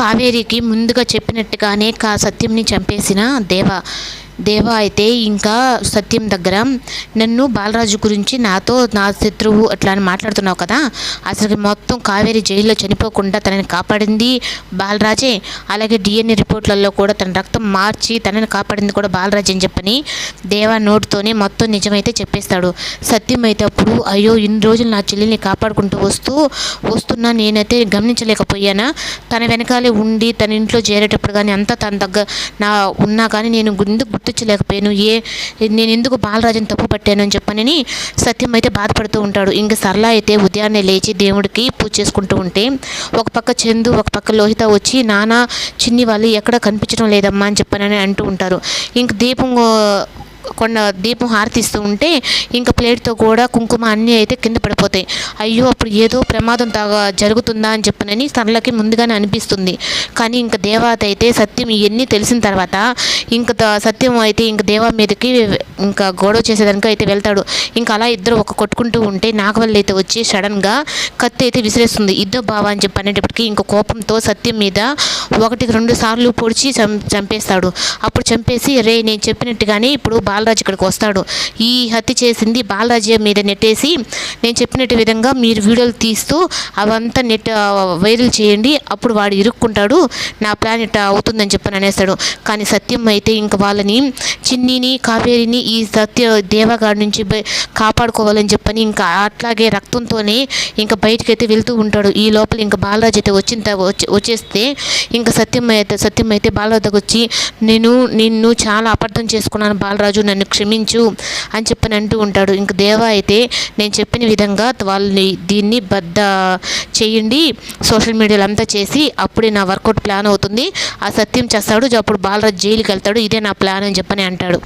కావేరికి ముందుగా చెప్పినట్టుగానే కా సత్యంని చంపేసిన దేవ. దేవ అయితే ఇంకా సత్యం దగ్గర నన్ను బాలరాజు గురించి నాతో నా శత్రువు అట్లా అని మాట్లాడుతున్నావు కదా అసలు మొత్తం కావేరి జైల్లో చనిపోకుండా తనని కాపాడింది బాలరాజే. అలాగే డిఎన్ఏ రిపోర్ట్లలో కూడా తన రక్తం మార్చి తనని కాపాడింది కూడా బాలరాజే అని చెప్పని దేవా నోటితోనే మొత్తం నిజమైతే చెప్పేస్తాడు. సత్యం అయితే అప్పుడు అయ్యో ఇన్ని రోజులు నా చెల్లిని కాపాడుకుంటూ వస్తూ వస్తున్నా నేనైతే గమనించలేకపోయానా? తన వెనకాలే ఉండి తన ఇంట్లో చేరేటప్పుడు కానీ అంతా తన దగ్గర నా ఉన్నా కానీ నేను ఎందుకు గుర్తించలేకపోయాను ఏ నేను ఎందుకు బాలరాజుని తప్పు పట్టాను అని చెప్పనని సత్యం అయితే బాధపడుతూ ఉంటాడు. ఇంకా సరళ అయితే ఉదయాన్నే లేచి దేవుడికి పూజ చేసుకుంటూ ఉంటే ఒక పక్క చందు ఒక పక్క లోహిత వచ్చి నానా చిన్ని వాళ్ళు ఎక్కడ కనిపించడం లేదమ్మా అని చెప్పనని అంటూ ఉంటారు. ఇంక దీపం కొండ దీపం హారతిస్తూ ఉంటే ఇంకా ప్లేట్తో కూడా కుంకుమ అన్నీ అయితే కింద పడిపోతాయి. అయ్యో అప్పుడు ఏదో ప్రమాదం తాగా జరుగుతుందా అని చెప్పనని తనలకి ముందుగానే అనిపిస్తుంది. కానీ ఇంకా దేవత అయితే సత్యం ఇవన్నీ తెలిసిన తర్వాత ఇంకా సత్యం అయితే ఇంకా దేవా మీదకి ఇంకా గొడవ చేసేదానికి అయితే వెళ్తాడు. ఇంకా అలా ఇద్దరు ఒక కొట్టుకుంటూ ఉంటే నాగవల్లి అయితే వచ్చి సడన్గా కత్తి అయితే విసిరేస్తుంది. ఇద్దరు బావా అని చెప్పి అనేటప్పటికీ ఇంకా కోపంతో సత్యం మీద ఒకటికి రెండు సార్లు పొడిచి చం చంపేస్తాడు. అప్పుడు చంపేసి రే నేను చెప్పినట్టుగానే ఇప్పుడు బాలరాజు ఇక్కడికి వస్తాడు. ఈ హత్య చేసింది బాలరాజు మీద నెట్టేసి నేను చెప్పినట్టు విధంగా మీరు వీడియోలు తీస్తూ అవంతా నెట్ వైరల్ చేయండి. అప్పుడు వాడు ఇరుక్కుంటాడు. నా ప్లాన్ ఇట్లా అవుతుందని చెప్పని అనేస్తాడు. కానీ సత్యం అయితే ఇంక వాళ్ళని చిన్నిని కావేరిని ఈ సత్య దేవగాడి నుంచి కాపాడుకోవాలని చెప్పని ఇంకా అట్లాగే రక్తంతోనే ఇంకా బయటకైతే వెళ్తూ ఉంటాడు. ఈ లోపల ఇంకా బాలరాజు అయితే వచ్చిన వచ్చేస్తే ఇంకా సత్యం అయితే సత్యం అయితే బాలరాజు వచ్చి నేను నిన్ను చాలా అపార్థం చేసుకున్నాను బాలరాజు. నన్ను క్షమించు అని చెప్పని అంటూ ఉంటాడు. ఇంక దేవ అయితే నేను చెప్పిన విధంగా వాళ్ళని దీన్ని బద్ద చేయండి. సోషల్ మీడియాలో అంతా చేసి అప్పుడే నా వర్కౌట్ ప్లాన్ అవుతుంది. ఆ సత్యం చేస్తాడు. అప్పుడు బాలరాజ్ జైలుకి వెళ్తాడు. ఇదే నా ప్లాన్ అని చెప్పని అంటాడు.